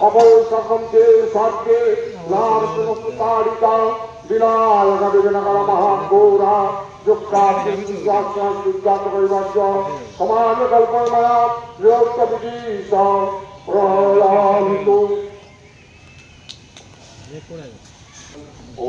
অপর সকমকে স্বর্গে নাম সমস্তারিকা বিনায়ক বিজনগর মহাগৌরা নিরস্ত বিদীশ প্রয়ান্তু ও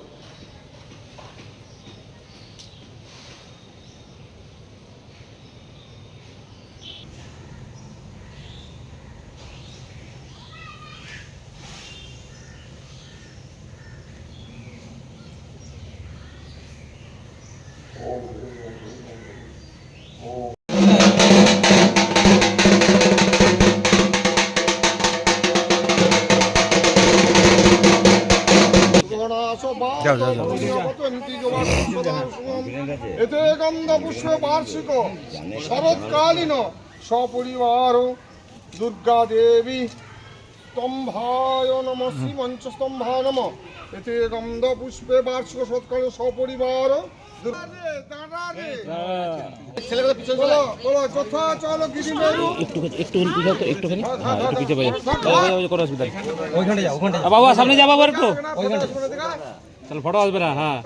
Hare এতে গন্ধ পুষ্প বার্ষিক শরৎকালীন সপরিবার দুর্গা দেবী স্তম্ভায় নম শ্রীমঞ্চ স্তম্ভায় নম এতে গন্ধ পুষ্পে বার্ষিক শরৎকালীন সপরিবার হ্যাঁ যাও যাও বাবা সামনে যা বাবা একটু ওইখানে তাহলে ফটো আসবে না হ্যাঁ।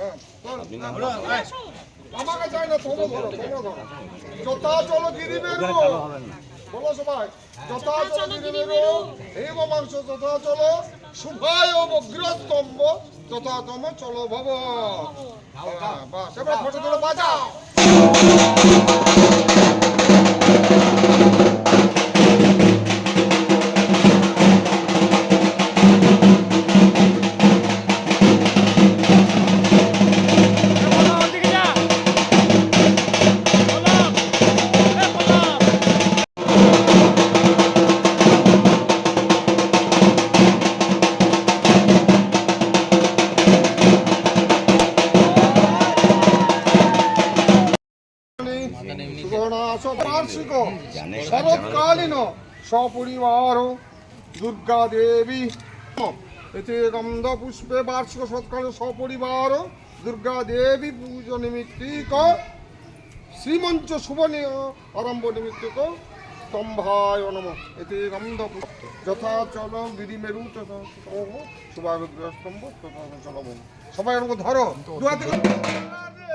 চলো গিরিমেরু বলো বার্ষিক শরৎকালীন সপরিবার দুর্গা দেবী। এতে গন্ধ পুষ্পে বার্ষিক শরৎকালীন সপরিবার দুর্গা দেবী পূজা নিমিত্তিক, শ্রীমঞ্চ শুভনে আরম্ভ নিমিত্তিক, স্তম্ভায় নম। এতে গন্ধ পুষ্প যথা চল গিরিমেরু তথা শুভাগ্র স্তম্ভ তথা চল ভূমি। সবাই ধরো।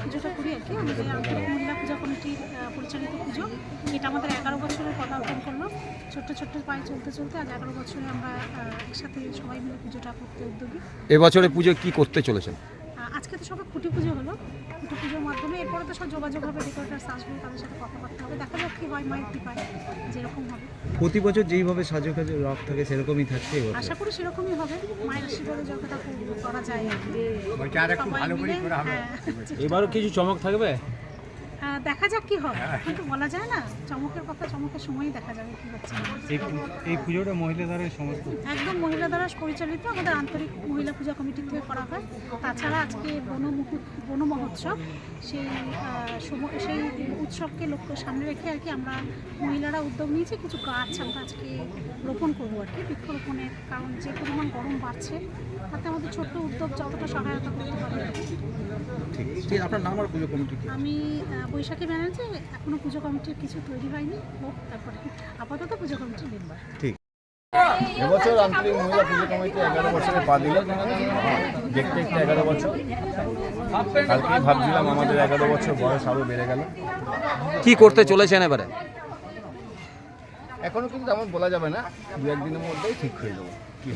পুজোটা করি আর কি। আমাদের মহিলা পূজা কমিটির আহ, পরিচালিত পুজো এটা আমাদের এগারো বছরের পদার্পণ করল। ছোট্ট ছোট্ট পায়ে চলতে চলতে আজ এগারো বছরে আমরা একসাথে সবাই মিলে পুজোটা করতে উদ্যোগী। এবছরে পুজো কি করতে চলেছেন? আজকে তো সবাই খুঁটি পুজো হলো। খুঁটি পুজোর মাধ্যমে এরপরে তো সব যোগাযোগ হবে ডেকোরেটার্স আসবে তাদের সাথে কথাবার্তা হবে। দেখা যাক কী হয় মায়ের কৃপায় যেরকম হবে। প্রতি বছর যেইভাবে সাজো কাজে রক থাকে সেরকমই থাকছে আশা করি সেরকমই হবে। মায়ের আশীর্বাদে যতটা কর- করা যায় আর কি। হ্যাঁ। এবারও কিছু চমক থাকবে? দেখা যাক কি হয়। কিন্তু বলা যায় না চমকের কথা চমকের সময়ই দেখা যাবে কি হচ্ছে। এই এই পুজোটা মহিলা দ্বারা সমস্ত। একদম মহিলা দ্বারা পরিচালিত আমাদের আন্তরিক মহিলা পূজা কমিটি থেকে করা হয়। তাছাড়া আজকে বন মুহূ- বন মহোৎসব সেই সেই উৎসবকে লক্ষ্য সামনে রেখে আর কি আমরা মহিলারা উদ্যোগ নিয়েছি। কিছু গাছ আমরা আজকে রোপণ করব আর কি বৃক্ষরোপণের কারণ যে পরিমাণ গরম বাড়ছে তাতে আমাদের ছোট্ট উদ্যোগ যতটা সহায়তা করতে পারে। কি। ঠিক আপনার নাম আর পুজো কমিটি আমি বৈশাখী ব্যানার্জি এখনও পুজো কমিটির কিছু তৈরি হয়নি। হোক তারপরে আপাতত পুজো কমিটির মেম্বার। এবছর আন্তরিক মহিলা পুজো কমিটি এগারো বছরে পা দিল। দেখতে দেখতে এগারো বছর। কালকেই ভাবছিলাম আমাদের এগারো বছর বয়স আরও বেড়ে গেল। কি করতে চলেছেন এবারে? এখনও কিন্তু তেমন বলা যাবে না। দু একদিনের মধ্যেই ঠিক হয়ে যাব।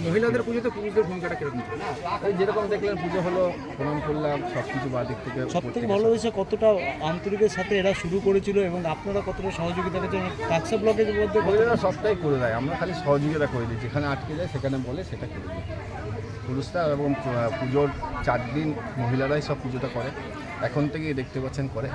মহিলাদের পুজোতে পুরুষদের ভূমিকাটা কীরকম ওই যেরকম দেখলেন পুজো হলো প্রণাম করলাম সব কিছু বা দিক থেকে সব থেকে ভালো হয়েছে কতটা আন্তরিকের সাথে এরা শুরু করেছিল এবং আপনারা কতটা সহযোগিতা করেছেন? কাকসা ব্লকের মধ্যে মহিলারা সবটাই করে দেয় আমরা খালি সহযোগিতা করে দিই যেখানে আটকে যায় সেখানে বলে সেটা করে দিই। পুরুষরা এবং পুজোর চার দিন মহিলারাই সব পুজোটা করে এখন থেকেই দেখতে পাচ্ছেন করে।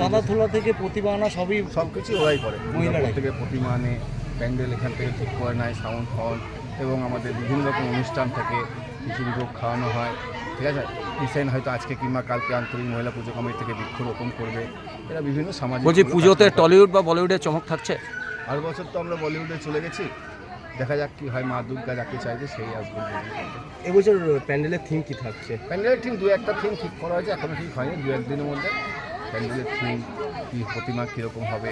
চাঁদা তোলা থেকে প্রতিমা আনা সবই সব কিছু ওরাই করে। মহিলারা থেকে প্রতিমা আনে প্যান্ডেল এখান থেকে ঠিক করে নেয় সাউন্ড ফাউন্ড এবং আমাদের বিভিন্ন রকম অনুষ্ঠান থাকে খিচুড়ি ভোগ খাওয়ানো হয় ঠিক আছে? রিসেন্ট হয়তো আজকে কিংবা কালকে আন্তরিক মহিলা পুজো কমিটি থেকে বৃক্ষরোপণ করবে। এরা বিভিন্ন সামাজিক বলছি পুজোতে টলিউড বা বলিউডে চমক থাকছে? আর বছর তো আমরা বলিউডে চলে গেছি। দেখা যাক কি হয় মা দুর্গা যাকে চাইবে সেই আসবে। এবছর প্যান্ডেলের থিম কি থাকছে? প্যান্ডেলের থিম দু একটা থিম ঠিক করা হয়েছে এখনও ঠিক হয়নি দু একদিনের মধ্যে। প্যান্ডেলের থিম কি প্রতিমা কীরকম হবে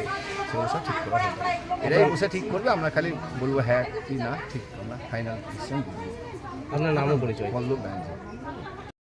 সেগুলো সব ঠিক করা হবে এরাই বসে ঠিক করবে আমরা খালি বলব হ্যাঁ কি না ঠিক আমরা ফাইনাল ডিসিশন আপনার নামও পরিচয়। পল্লব ব্যানার্জি